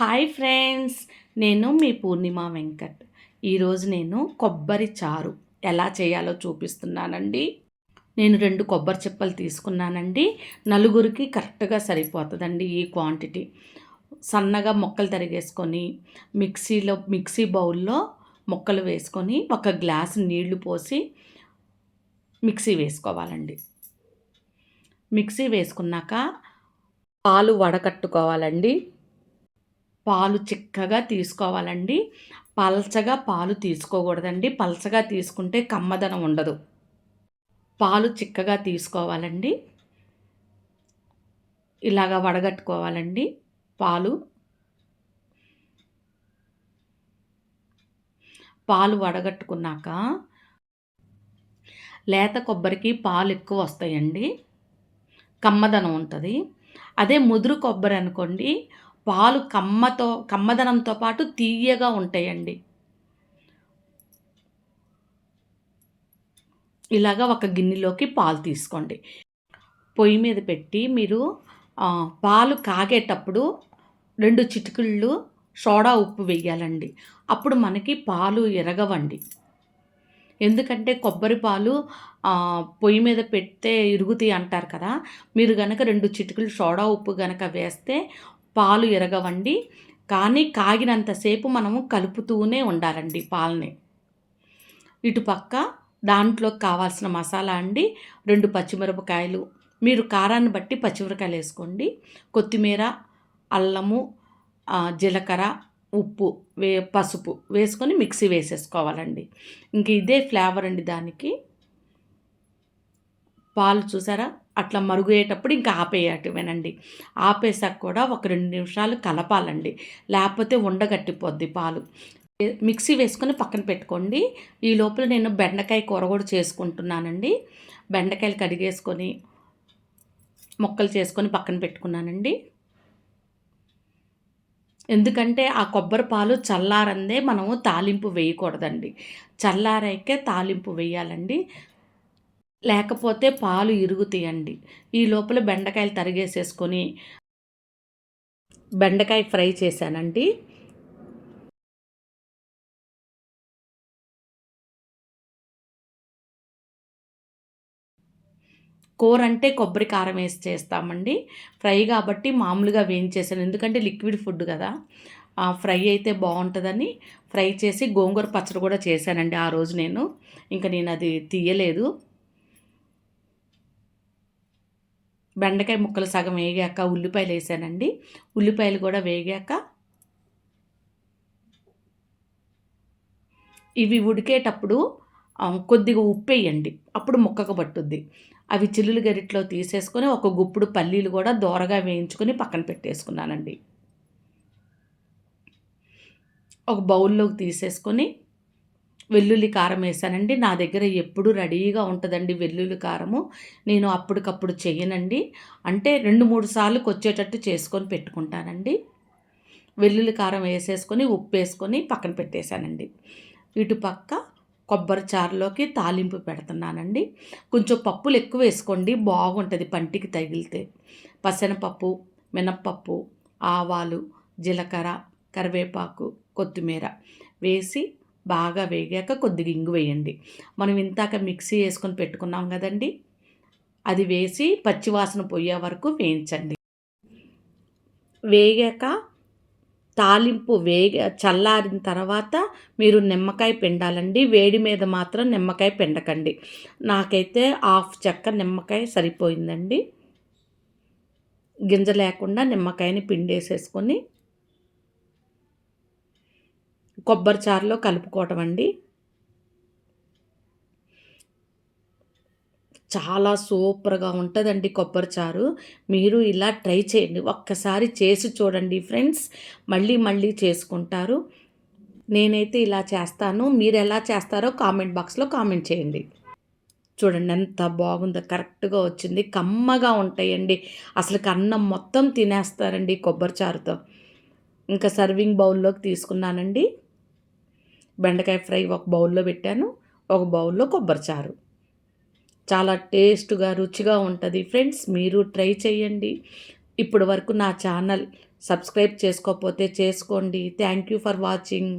Hi friends నేను మీ పూర్ణిమ వెంకట్. ఈరోజు నేను కొబ్బరి చారు ఎలా చేయాలో చూపిస్తున్నానండి. నేను రెండు కొబ్బరి చిప్పలు తీసుకున్నానండి. నలుగురికి కరెక్ట్గా సరిపోతుందండి ఈ క్వాంటిటీ. సన్నగా మొక్కలు తరిగేసుకొని మిక్సీలో మిక్సీ బౌల్లో మొక్కలు వేసుకొని ఒక గ్లాస్ నీళ్ళు పోసి మిక్సీ వేసుకోవాలండి. మిక్సీ వేసుకున్నాక పాలు వడకట్టుకోవాలండి. పాలు చిక్కగా తీసుకోవాలండి. పల్చగా పాలు తీసుకోకూడదండి. పల్చగా తీసుకుంటే కమ్మదనం ఉండదు. పాలు చిక్కగా తీసుకోవాలండి. ఇలాగా వడగట్టుకోవాలండి. పాలు. పాలు వడగట్టుకున్నాక లేత కొబ్బరికి పాలు ఎక్కువ వస్తాయండి. కమ్మదనం ఉంటుంది. అదే ముదురు కొబ్బరి అనుకోండి. పాలు కమ్మతో కమ్మదనంతో పాటు తీయగా ఉంటాయండి. ఇలాగా ఒక గిన్నెలోకి పాలు తీసుకోండి. పొయ్యి మీద పెట్టి మీరు పాలు కాగేటప్పుడు రెండు చిటికళ్ళు సోడా ఉప్పు వేయాలండి అప్పుడు మనకి పాలు ఎరగవండి. ఎందుకంటే కొబ్బరి పాలు పొయ్యి మీద పెడితే ఇరుగుతాయి అంటారు కదా. మీరు కనుక రెండు చిటికలు సోడా ఉప్పు కనుక వేస్తే పాలు ఎరగవండి. కానీ కాగినంతసేపు మనము కలుపుతూనే ఉండాలండి పాలని. ఇటుపక్క దాంట్లో కావాల్సిన మసాలా అండి రెండు పచ్చిమిరపకాయలు మీరు కారాన్ని బట్టి పచ్చిమిరకాయలు వేసుకోండి. కొత్తిమీర అల్లము జీలకర్ర ఉప్పు వే పసుపు వేసుకొని మిక్సీ వేసేసుకోవాలండి. ఇంక ఇదే ఫ్లేవర్ అండి దానికి. పాలు చూసారా? అట్లా మరుగయ్యేటప్పుడు ఇంకా ఆపేయటమేనండి. ఆపేసాక కూడా ఒక రెండు నిమిషాలు కలపాలండి. లేకపోతే ఉండగట్టిపోద్ది పాలు. మిక్సీ వేసుకొని పక్కన పెట్టుకోండి. ఈ లోపల నేను బెండకాయ కూర కూడా చేసుకుంటున్నానండి. బెండకాయలు కడిగేసుకొని మొక్కలు చేసుకొని పక్కన పెట్టుకున్నానండి. ఎందుకంటే ఆ కొబ్బరి పాలు చల్లారందే మనము తాలింపు వేయకూడదండి. చల్లారైకే తాలింపు వేయాలండి. లేకపోతే పాలు ఇరుగుతాయండి. ఈ లోపల బెండకాయలు తరిగేసేసుకొని బెండకాయ ఫ్రై చేశానండి. కూర అంటే కొబ్బరి కారం వేసి చేస్తామండి. ఫ్రై కాబట్టి మామూలుగా వేయించేసాను. ఎందుకంటే లిక్విడ్ ఫుడ్ కదా. ఫ్రై అయితే బాగుంటుందని ఫ్రై చేసి గోంగూర పచ్చడి కూడా చేశానండి ఆ రోజు నేను. ఇంకా నేను అది తీయలేదు. బెండకాయ ముక్కలు సగం వేగాక ఉల్లిపాయలు వేసానండి. ఉల్లిపాయలు కూడా వేగాక ఇవి ఉడికేటప్పుడు కొద్దిగా ఉప్పు వేయండి. అప్పుడు ముక్కకు పట్టుద్ది. అవి చిల్లులు గరిట్లో తీసేసుకొని ఒక గుప్పుడు పల్లీలు కూడా దోరగా వేయించుకొని పక్కన పెట్టేసుకున్నానండి. ఒక బౌల్లోకి తీసేసుకొని వెల్లుల్లి కారం వేసానండి. నా దగ్గర ఎప్పుడు రెడీగా ఉంటుందండి వెల్లుల్లి కారము. నేను అప్పటికప్పుడు చెయ్యనండి. అంటే రెండు మూడు సార్లు వచ్చేటట్టు చేసుకొని పెట్టుకుంటానండి. వెల్లుల్లి కారం వేసేసుకొని ఉప్పు వేసుకొని పక్కన పెట్టేశానండి. ఇటు పక్క కొబ్బరి చారులోకి తాలింపు పెడుతున్నానండి. కొంచెం పప్పులు ఎక్కువ వేసుకోండి. బాగుంటుంది పంటికి తగిలితే. పసనపప్పు మినప్పప్పు ఆవాలు జీలకర్ర కరివేపాకు కొత్తిమీర వేసి బాగా వేగాక కొద్దిగా ఇంగు వేయండి. మనం ఇంతాక మిక్సీ వేసుకొని పెట్టుకున్నాం కదండి? అది వేసి పచ్చివాసన పోయే వరకు వేయించండి. వేగాక తాలింపు వేగ చల్లారిన తర్వాత మీరు నిమ్మకాయ పిండాలండి. వేడి మీద మాత్రం నిమ్మకాయ పిండకండి. నాకైతే హాఫ్ చెక్క నిమ్మకాయ సరిపోయిందండి. గింజ లేకుండా నిమ్మకాయని పిండేసేసుకొని కొబ్బరి చారులో కలుపుకోవటం అండి. చాలా సూపర్గా ఉంటుందండి కొబ్బరి చారు. మీరు ఇలా ట్రై చేయండి. ఒక్కసారి చేసి చూడండి ఫ్రెండ్స్. మళ్ళీ మళ్ళీ చేసుకుంటారు. నేనైతే ఇలా చేస్తాను. మీరు ఎలా చేస్తారో కామెంట్ బాక్స్లో కామెంట్ చేయండి. చూడండి ఎంత బాగుందో కరెక్ట్గా వచ్చింది. కమ్మగా ఉంటాయండి. అసలు అన్నం మొత్తం తినేస్తారండి కొబ్బరి చారుతో. ఇంకా సర్వింగ్ బౌల్లోకి తీసుకున్నానండి. బెండకాయ ఫ్రై ఒక బౌల్లో పెట్టాను ఒక బౌల్లో కొబ్బరి చారు. చాలా టేస్ట్గా రుచిగా ఉంటుంది. ఫ్రెండ్స్ మీరు ట్రై చేయండి. ఇప్పటి వరకు నా ఛానల్ సబ్స్క్రైబ్ చేసుకోకపోతే చేసుకోండి. Thank you for watching.